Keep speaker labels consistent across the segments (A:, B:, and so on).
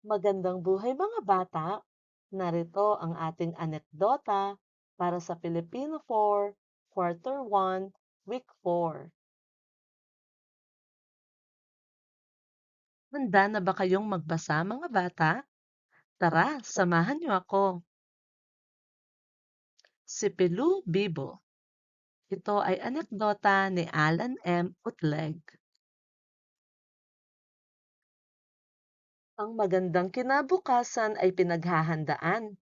A: Magandang buhay mga bata! Narito ang ating anekdota para sa Filipino 4, Quarter 1, Week 4. Handa na ba kayong magbasa mga bata? Tara, samahan niyo ako. Si Pilu Bibo. Ito ay anekdota ni Alan M. Utleg. Ang magandang kinabukasan ay pinaghahandaan.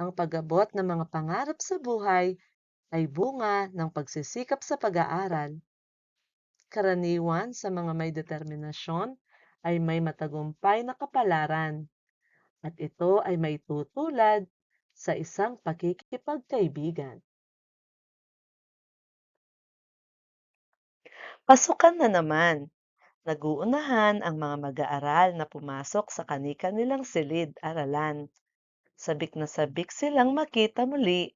A: Ang pag-abot ng mga pangarap sa buhay ay bunga ng pagsisikap sa pag-aaral. Karaniwan sa mga may determinasyon ay may matagumpay na kapalaran at ito ay may tutulad sa isang pakikipagkaibigan. Pasukan na naman. Naguunahan ang mga mag-aaral na pumasok sa kani-kanilang silid-aralan. Sabik na sabik silang makita muli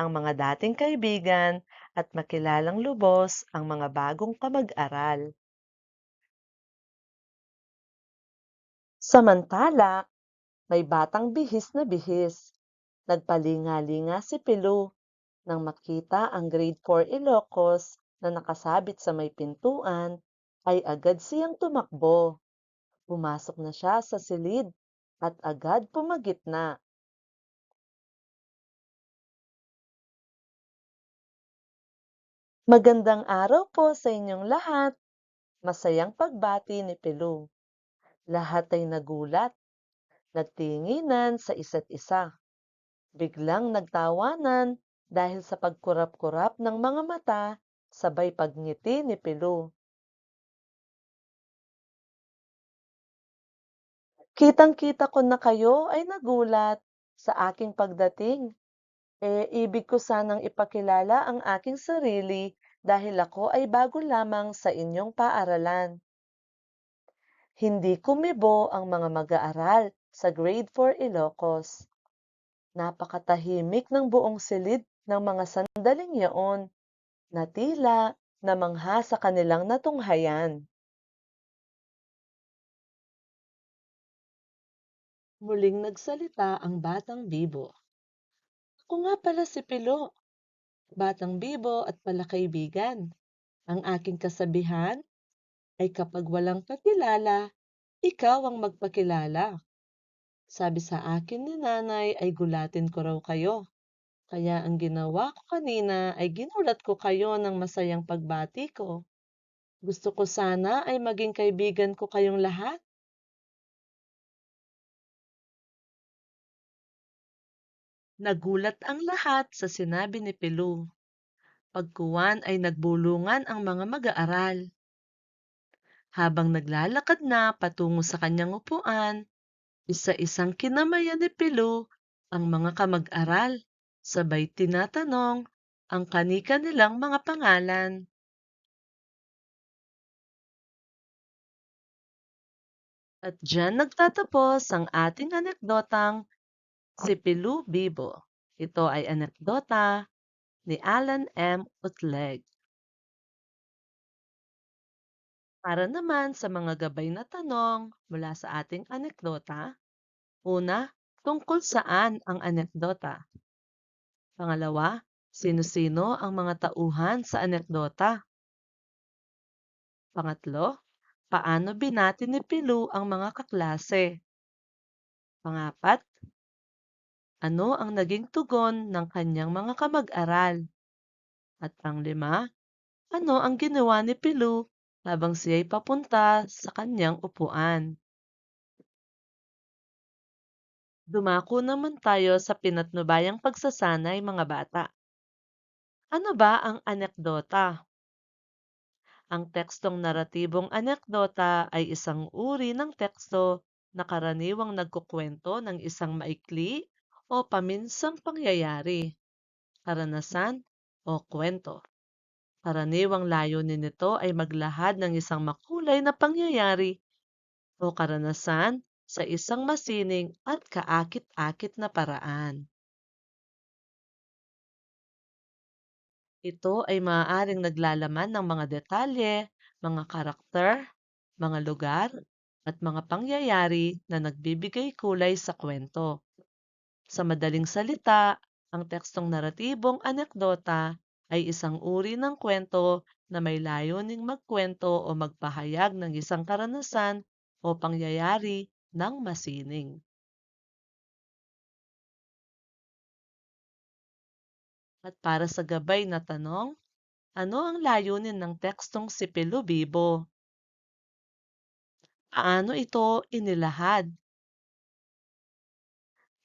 A: ang mga dating kaibigan at makilalang lubos ang mga bagong kamag-aral. Samantala, may batang bihis na bihis. Nagpalinga-linga si Pilu nang makita ang grade 4 Ilocos na nakasabit sa may pintuan ay agad siyang tumakbo. Pumasok na siya sa silid at agad pumagitna. Magandang araw po sa inyong lahat. Masayang pagbati ni Pilu. Lahat ay nagulat. Nagtinginan sa isa't isa. Biglang nagtawanan dahil sa pagkurap-kurap ng mga mata sabay pagngiti ni Pilu. Kitang-kita ko na kayo ay nagulat sa aking pagdating. Eh, ibig ko sanang ipakilala ang aking sarili dahil ako ay bago lamang sa inyong paaralan. Hindi kumibo ang mga mag-aaral sa grade 4 Ilocos. Napakatahimik ng buong silid ng mga sandaling yaon na tila namangha sa kanilang natunghayan. Muling nagsalita ang Batang Bibo. Ako nga pala si Pilo, Batang Bibo at palakaibigan. Ang aking kasabihan ay kapag walang kakilala, ikaw ang magpakilala. Sabi sa akin ni nanay ay gulatin ko raw kayo. Kaya ang ginawa ko kanina ay ginulat ko kayo ng masayang pagbati ko. Gusto ko sana ay maging kaibigan ko kayong lahat. Nagulat ang lahat sa sinabi ni Pilu. Pagkuwan ay nagbulungan ang mga mag-aaral. Habang naglalakad na patungo sa kanyang upuan, isa-isang kinamayan ni Pilu ang mga kamag-aral, sabay tinatanong ang kanika nilang mga pangalan. At diyan nagtatapos ang ating anekdotang Si Pilu Bibo. Ito ay anekdota ni Alan M. Utleg. Para naman sa mga gabay na tanong mula sa ating anekdota, una, tungkol saan ang anekdota? Pangalawa, sino-sino ang mga tauhan sa anekdota? Pangatlo, paano binati ni Pilu ang mga kaklase? Pangapat, ano ang naging tugon ng kanyang mga kamag-aral? At panglima, ano ang ginawa ni Pilu habang siya'y papunta sa kanyang upuan? Dumako naman tayo sa pinatnubayang pagsasanay mga bata. Ano ba ang anekdota? Ang tekstong naratibong anekdota ay isang uri ng teksto na karaniwang nagkukwento ng isang maikli o paminsang pangyayari, karanasan o kwento. Karaniwang layunin nito ay maglahad ng isang makulay na pangyayari o karanasan sa isang masining at kaakit-akit na paraan. Ito ay maaaring naglalaman ng mga detalye, mga karakter, mga lugar, at mga pangyayari na nagbibigay kulay sa kwento. Sa madaling salita, ang tekstong naratibong anekdota ay isang uri ng kwento na may layuning magkwento o magpahayag ng isang karanasan o pangyayari ng masining. At para sa gabay na tanong, ano ang layunin ng tekstong si Pilo Bibo? Paano ito inilahad?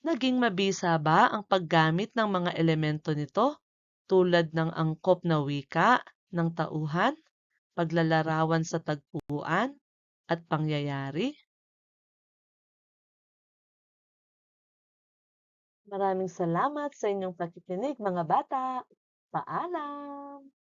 A: Naging mabisa ba ang paggamit ng mga elemento nito tulad ng angkop na wika ng tauhan, paglalarawan sa tagpuan, at pangyayari? Maraming salamat sa inyong pakikinig mga bata. Paalam!